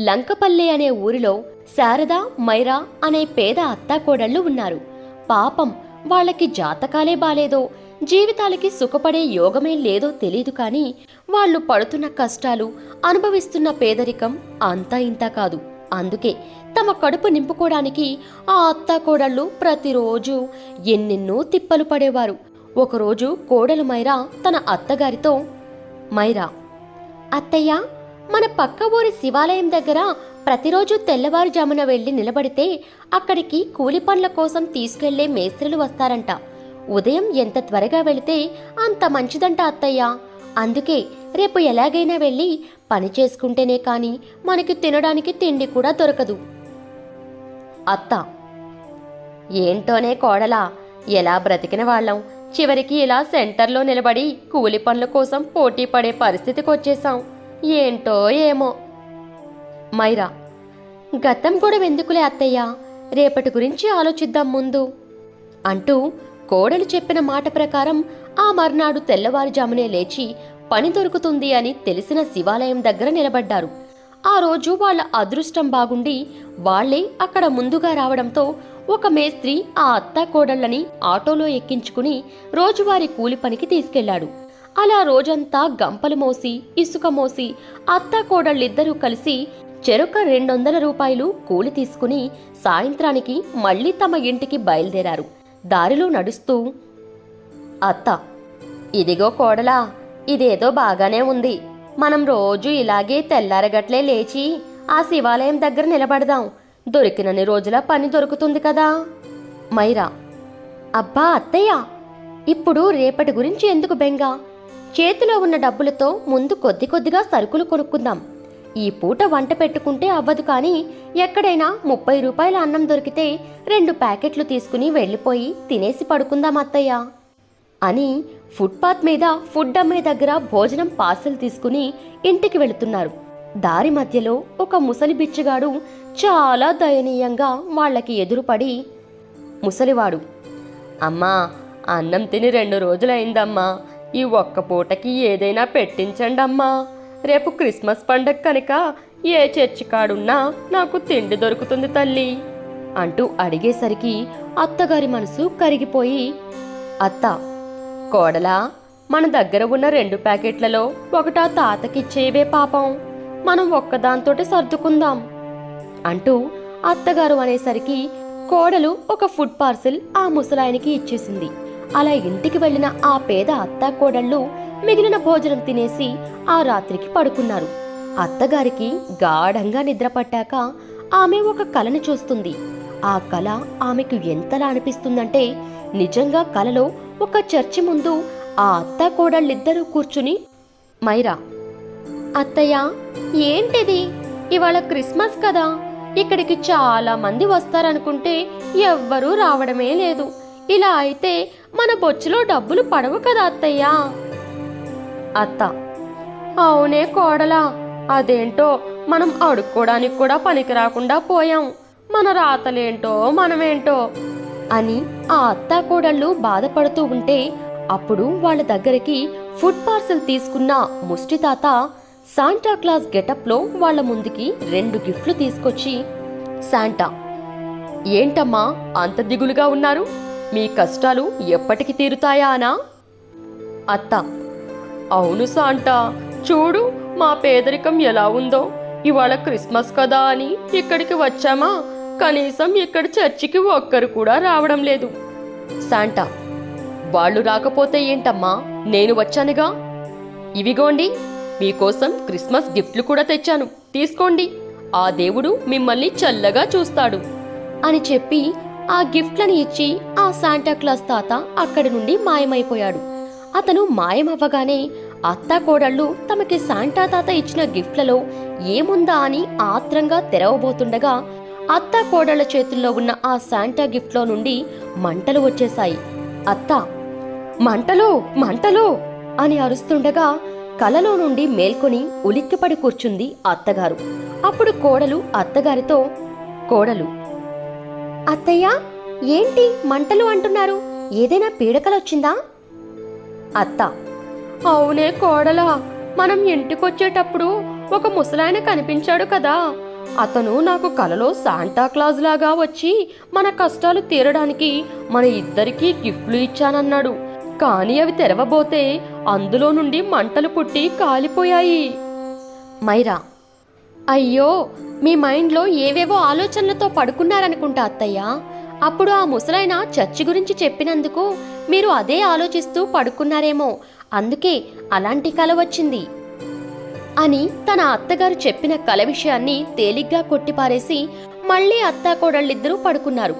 లంకపల్లె అనే ఊరిలో శారద మైరా అనే పేద అత్తాకోడళ్ళు ఉన్నారు. పాపం వాళ్ళకి జాతకాలే బాలేదో జీవితాలకి సుఖపడే యోగమే లేదో తెలియదు కానీ వాళ్ళు పడుతున్న కష్టాలు అనుభవిస్తున్న పేదరికం అంతా ఇంత కాదు. అందుకే తమ కడుపు నింపుకోవడానికి ఆ అత్తాకోడళ్ళు ప్రతిరోజు ఎన్నెన్నో తిప్పలు పడేవారు. ఒకరోజు కోడలు మైరా తన అత్తగారితో మైరా. అత్తయ్య మన పక్క ఊరి శివాలయం దగ్గర ప్రతిరోజు తెల్లవారుజామున వెళ్ళి నిలబడితే అక్కడికి కూలి పనుల కోసం తీసుకెళ్ళే మేస్త్రులు వస్తారంట. ఉదయం ఎంత త్వరగా వెళితే అంత మంచిదంట అత్తయ్య. అందుకే రేపు ఎలాగైనా వెళ్ళి పని చేసుకుంటేనే కాని మనకి తినడానికి తిండి కూడా దొరకదు. అత్త ఏంటోనే కోడలా? ఎలా బ్రతికిన వాళ్ళం? చివరికి ఇలా సెంటర్లో నిలబడి కూలి పనుల కోసం పోటీ పడే పరిస్థితికి వచ్చేసాం ఏంటో ఏమో. మైరా గతం కూడా ఎందుకులే అత్తయ్య? రేపటి గురించి ఆలోచిద్దాం ముందు. అంటూ కోడలు చెప్పిన మాట ప్రకారం ఆ మర్నాడు తెల్లవారుజామునే లేచి పని దొరుకుతుంది అని తెలిసిన శివాలయం దగ్గర నిలబడ్డారు. ఆ రోజు వాళ్ళ అదృష్టం బాగుండి వాళ్ళే అక్కడ ముందుగా రావడంతో ఒక మేస్త్రి ఆ అత్త కోడళ్ళని ఆటోలో ఎక్కించుకుని రోజువారీ కూలి పనికి తీసుకెళ్ళాడు. అలా రోజంతా గంపలు మోసి ఇసుక మోసి అత్త కోడళ్ళిద్దరూ కలిసి చెరొక రెండొందల రూపాయలు కూలి తీసుకుని సాయంత్రానికి మళ్ళీ తమ ఇంటికి బయలుదేరారు. దారిలో నడుస్తూ అత్త ఇదిగో కోడలా ఇదేదో బాగానే ఉంది. మనం రోజు ఇలాగే తెల్లారగట్లే లేచి ఆ శివాలయం దగ్గర నిలబడదాం. దొరికినన్ని రోజుల పని దొరుకుతుంది కదా. మైరా అబ్బా అత్తయ్య ఇప్పుడు రేపటి గురించి ఎందుకు బెంగ? చేతిలో ఉన్న డబ్బులతో ముందు కొద్ది కొద్దిగా సరుకులు కొనుక్కుందాం. ఈ పూట వంట పెట్టుకుంటే అవ్వదు కానీ ఎక్కడైనా ముప్పై రూపాయల అన్నం దొరికితే రెండు ప్యాకెట్లు తీసుకుని వెళ్ళిపోయి తినేసి పడుకుందాం అత్తయ్య అని ఫుట్పాత్ మీద ఫుడ్ అమ్మే దగ్గర భోజనం పార్సల్ తీసుకుని ఇంటికి వెళుతున్నారు. దారి మధ్యలో ఒక ముసలి బిచ్చగాడు చాలా దయనీయంగా వాళ్ళకి ఎదురుపడి ముసలివాడు అమ్మా అన్నం తిని రెండు రోజులైందమ్మా. ఈ ఒక్క పూటకి ఏదైనా పెట్టించండమ్మా. రేపు క్రిస్మస్ పండగ కనుక ఏ చర్చి కాడున్నా నాకు తిండి దొరుకుతుంది తల్లి అంటూ అడిగేసరికి అత్తగారి మనసు కరిగిపోయి అత్త కోడలా మన దగ్గర ఉన్న రెండు ప్యాకెట్లలో ఒకటా తాతకిచ్చేవే పాపం. మనం ఒక్కదాంతోటి సర్దుకుందాం అంటూ అత్తగారు అనేసరికి కోడలు ఒక ఫుడ్ పార్సిల్ ఆ ముసలాయనికి ఇచ్చేసింది. అలా ఇంటికి వెళ్ళిన ఆ పేద అత్త కోడళ్ళు మిగిలిన భోజనం తినేసి ఆ రాత్రికి పడుకున్నారు. అత్తగారికి గాఢంగా నిద్ర పట్టాక ఆమె ఒక కలను చూస్తుంది. ఆ కళ ఆమెకు ఎంతలా అనిపిస్తుందంటే నిజంగా కలలో ఒక చర్చి ముందు ఆ అత్త కోడళ్ళిద్దరూ కూర్చుని మైరా అత్తయ్య ఏంటిది? ఇవాళ క్రిస్మస్ కదా. ఇక్కడికి చాలా మంది వస్తారనుకుంటే ఎవ్వరూ రావడమే లేదు. ఇలా అయితే మన బొచ్చులో డబ్బులు పడవు కదా అత్తయ్య. అత్త అవునే కోడలా. అదేంటో మనం అడుక్కోడానికి కూడా పనికి రాకుండా పోయాం. మన రాతలేంటో మనమేంటో అని ఆ అత్తా కోడళ్ళు బాధపడుతూ ఉంటే అప్పుడు వాళ్ళ దగ్గరికి ఫుడ్ పార్సల్ తీసుకున్న ముష్టి తాత క్లాస్ గెటప్లో వాళ్ళ ముందుకి రెండు గిఫ్ట్లు తీసుకొచ్చి శాంటా ఏంటమ్మా అంత దిగులుగా ఉన్నారు? మీ కష్టాలు ఎప్పటికి తీరుతాయా అనా? అత్త అవును శాంటా చూడు మా పేదరికం ఎలా ఉందో. ఇవాళ క్రిస్మస్ కదా అని ఇక్కడికి వచ్చామా? కనీసం ఇక్కడ చర్చికి ఒక్కరు కూడా రావడం లేదు. శాంటా వాళ్ళు రాకపోతే ఏంటమ్మా? నేను వచ్చానుగా? ఇవిగోండి మీకోసం క్రిస్మస్ గిఫ్ట్లు కూడా తెచ్చాను. తీసుకోండి. ఆ దేవుడు మిమ్మల్ని చల్లగా చూస్తాడు. అని చెప్పి ఆ గిఫ్ట్లను ఇచ్చి ఆ శాంటా క్లాస్ తాత అక్కడి నుండి మాయమైపోయాడు. అతను మాయమవ్వగానే అత్తా కోడళ్ళు తమకి శాంటా తాత ఇచ్చిన గిఫ్ట్లలో ఏముందా అని ఆత్రంగా తెరవబోతుండగా అత్త కోడళ్ళ చేతుల్లో ఉన్న ఆ శాంటా గిఫ్ట్లో నుండి మంటలు వచ్చేశాయి. అత్త మంటలు మంటలు అని అరుస్తుండగా కలలో నుండి మేల్కొని ఉలిక్కిపడి కూర్చుంది అత్తగారు. అప్పుడు కోడలు అత్తగారితో కోడలు అత్తయ్య ఏంటి మంటలు అంటున్నారు? ఏదైనా పీడకలొచ్చిందా? అత్త అవునే కోడలా మనం ఇంటికొచ్చేటప్పుడు ఒక ముసలాయన కనిపించాడు కదా అతను నాకు కలలో శాంటా క్లాజ్ లాగా వచ్చి మన కష్టాలు తీరడానికి మన ఇద్దరికీ గిఫ్ట్లు ఇచ్చానన్నాడు. కానీ అవి తెరవబోతే అందులో నుండి మంటలు పుట్టి కాలిపోయాయి. మైరా అయ్యో మీ మైండ్లో ఏవేవో ఆలోచనలతో పడుకున్నారనుకుంటా అత్తయ్య. అప్పుడు ఆ ముసలైన చర్చి గురించి చెప్పినందుకు మీరు అదే ఆలోచిస్తూ పడుకున్నారేమో. అందుకే అలాంటి కల వచ్చింది. అని తన అత్తగారు చెప్పిన కల విషయాన్ని తేలిగ్గా కొట్టిపారేసి మళ్ళీ అత్తాకోడళ్ళిద్దరూ పడుకున్నారు.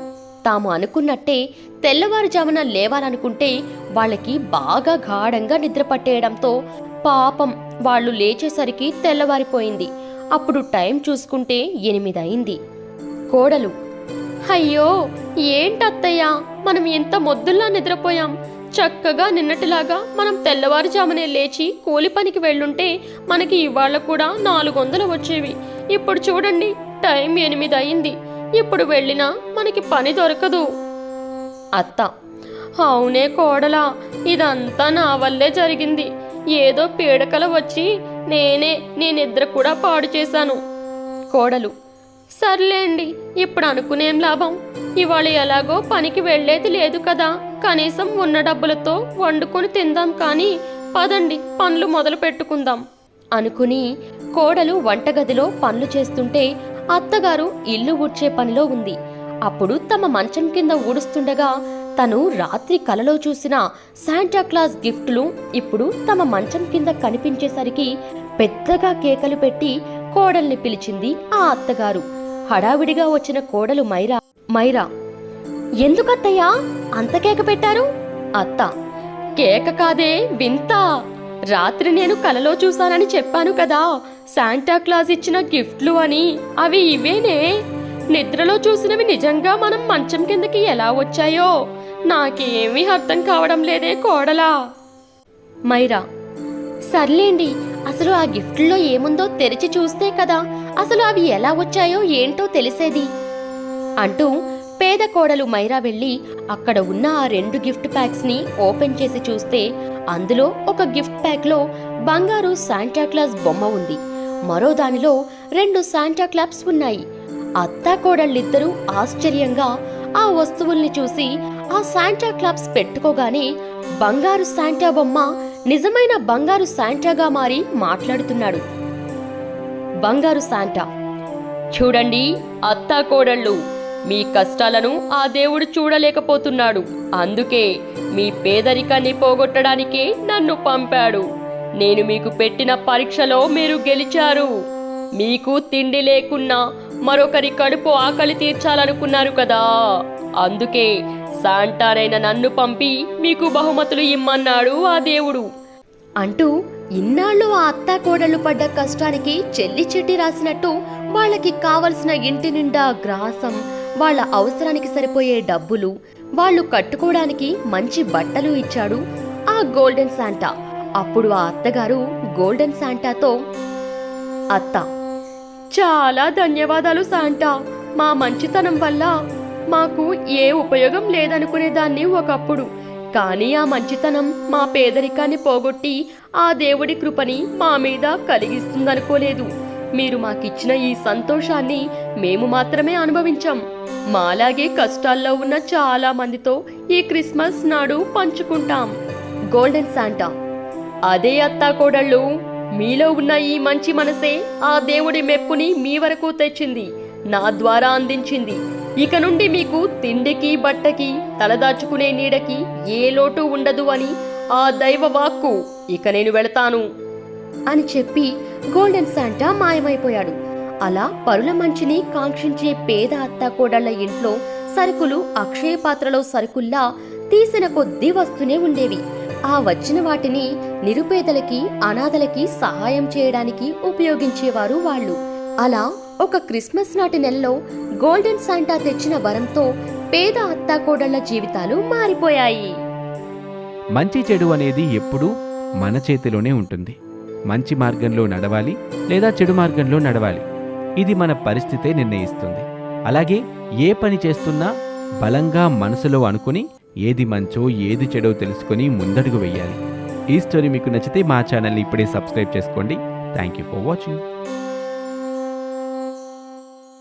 తాము అనుకున్నట్టే తెల్లవారుజామున లేవాలనుకుంటే వాళ్ళకి బాగా గాఢంగా నిద్ర పట్టేయడంతో పాపం వాళ్ళు లేచేసరికి తెల్లవారిపోయింది. అప్పుడు టైం చూసుకుంటే ఎనిమిదయింది. కోడలు అయ్యో ఏంటత్తయ్యా మనం ఎంత మొద్దుల్లా నిద్రపోయాం? చక్కగా నిన్నటిలాగా మనం తెల్లవారుజామునే లేచి కూలి పనికి వెళ్ళుంటే మనకి ఇవాళ కూడా నాలుగు వందలు వచ్చేవి. ఇప్పుడు చూడండి టైం ఎనిమిది అయింది. ఇప్పుడు వెళ్ళినా మనకి పని దొరకదు. అత్త అవునే కోడలా ఇదంతా నా వల్లే జరిగింది. ఏదో పీడకల వచ్చి నేనే నీ నిద్ర కూడా పాడు చేశాను. కోడలు సర్లేండి ఇప్పుడు అనుకునేం లాభం? ఇవాళ ఎలాగో పనికి వెళ్ళేది లేదు కదా. కనీసం ఉన్న డబ్బులతో వండుకొని తిందాం కానీ పదండి పనులు మొదలు పెట్టుకుందాం అనుకుని కోడలు వంటగదిలో పనులు చేస్తుంటే అత్తగారు ఇల్లు ఊడ్చే పనిలో ఉంది. అప్పుడు తమ మంచం కింద ఊడుస్తుండగా తను రాత్రి కలలో చూసిన శాంటాక్లాస్ గిఫ్ట్లు ఇప్పుడు తమ మంచం కింద కనిపించేసరికి పెద్దగా కేకలు పెట్టి కోడల్ని పిలిచింది ఆ అత్తగారు. హడావిడిగా వచ్చిన కోడలు మైరా మైరా ఎందుకత్తయ్యా? అంత కేక పెట్టారు? అత్త కేక కాదే వింత. రాత్రి నేను కలలో చూశానని చెప్పాను కదా. శాంటా క్లాస్ ఇచ్చిన గిఫ్ట్లు అని. అవి ఇవేనే? నిద్రలో చూసినవి నిజంగా మనం మంచం కిందకి ఎలా వచ్చాయో? నాకేమీ అర్థం కావడం లేదే కోడలా. మైరా సర్లేండి అసలు ఆ గిఫ్ట్లో ఏముందో తెరిచి చూస్తే కదా. అసలు అవి ఎలా వచ్చాయో ఏంటో తెలిసేది. అంటూ పేద కోడలు మైరా వెళ్ళి అక్కడ ఉన్న ఆ రెండు గిఫ్ట్ ప్యాక్స్ని ఓపెన్ చేసి చూస్తే అందులో ఒక గిఫ్ట్ ప్యాక్లో బంగారు శాంటాక్లాస్ బొమ్మ ఉంది. మరో దానిలో రెండు శాంటాక్లాప్స్ ఉన్నాయి. అత్తా కోడళ్ళిద్దరూ ఆశ్చర్యంగా ఆ వస్తువుల్ని చూసి ఆ శాంటా క్లాప్స్ పెట్టుకోగానే బంగారు శాంటా బొమ్మ నిజమైన బంగారు శాంటాగా మారి మాట్లాడుతున్నాడు. బంగారు శాంటా చూడండి అత్తా కోడళ్ళు. మీ కష్టాలను ఆ దేవుడు చూడలేకపోతున్నాడు. అందుకే మీ పేదరికాన్ని పోగొట్టడానికే నన్ను పంపాడు. నేను మీకు పెట్టిన పరీక్షలో మీరు గెలిచారు. మీకు తిండి లేకున్నా మరొకరి కడుపు ఆకలి తీర్చాలనుకున్నారు కదా. అందుకే సాంటానైన నన్ను పంపి మీకు బహుమతులు ఇమ్మన్నాడు ఆ దేవుడు. అంటూ ఇన్నాళ్ళు ఆ అత్తా కోడలు పడ్డ కష్టానికి చెల్లి చెట్టి రాసినట్టు వాళ్ళకి కావలసిన ఇంటి నిండా గ్రాసం వాళ్ళ అవసరానికి సరిపోయే డబ్బులు వాళ్ళు కట్టుకోవడానికి మంచి బట్టలు ఇచ్చాడు ఆ గోల్డెన్ శాంటా. అప్పుడు ఆ అత్తగారు గోల్డెన్ శాంటాతో అత్త చాలా ధన్యవాదాలు శాంటా. మా మంచితనం వల్ల మాకు ఏ ఉపయోగం లేదనుకునేదాన్ని ఒకప్పుడు. కానీ ఆ మంచితనం మా పేదరికాన్ని పోగొట్టి ఆ దేవుడి కృపని మా మీద కలిగిస్తుందనుకోలేదు. మీరు మాకిచ్చిన ఈ సంతోషాన్ని మేము మాత్రమే అనుభవించాం. మాలాగే కష్టాల్లో ఉన్న చాలా మందితో ఈ క్రిస్మస్ నాడు పంచుకుంటాం. Golden Santa. అదే అత్తా కోడళ్ళు మీలో ఉన్న ఈ మంచి మనసే ఆ దేవుడి మెప్పుని మీ వరకు తెచ్చింది నా ద్వారా అందించింది. ఇక నుండి మీకు తిండికి బట్టకి తలదాచుకునే నీడకి ఏ లోటు ఉండదు అని ఆ దైవ వాక్కు ఇక నేను వెళతాను. అని చెప్పి గోల్డెన్ శాంటా మాయమైపోయాడు. అలా పరుల మంచిని కాంక్షించే పేద అత్తాకోడళ్ళ ఇంట్లో సరుకులు అక్షయ పాత్రలో సరుకుల్లా తీసిన కొద్దీ వస్తూనే ఉండేవి. ఆ వచ్చిన వాటిని నిరుపేదలకి అనాథలకి సహాయం చేయడానికి ఉపయోగించేవారు వాళ్ళు. అలా ఒక క్రిస్మస్ నాటి నెలలో గోల్డెన్ శాంటా తెచ్చిన వరంతో పేద అత్తాకోడళ్ళ జీవితాలు మారిపోయాయి. మంచి చెడు అనేది ఎప్పుడూ మన చేతిలోనే ఉంటుంది. మంచి మార్గంలో నడవాలి లేదా చెడు మార్గంలో నడవాలి. ఇది మన పరిస్థితే నిర్ణయిస్తుంది. అలాగే ఏ పని చేస్తున్నా బలంగా మనసులో అనుకుని ఏది మంచో ఏది చెడో తెలుసుకుని ముందడుగు వెయ్యాలి ఈ స్టోరీ మీకు నచ్చితే మా ఛానల్ని ఇప్పుడే సబ్స్క్రైబ్ చేసుకోండి. Thank you for watching.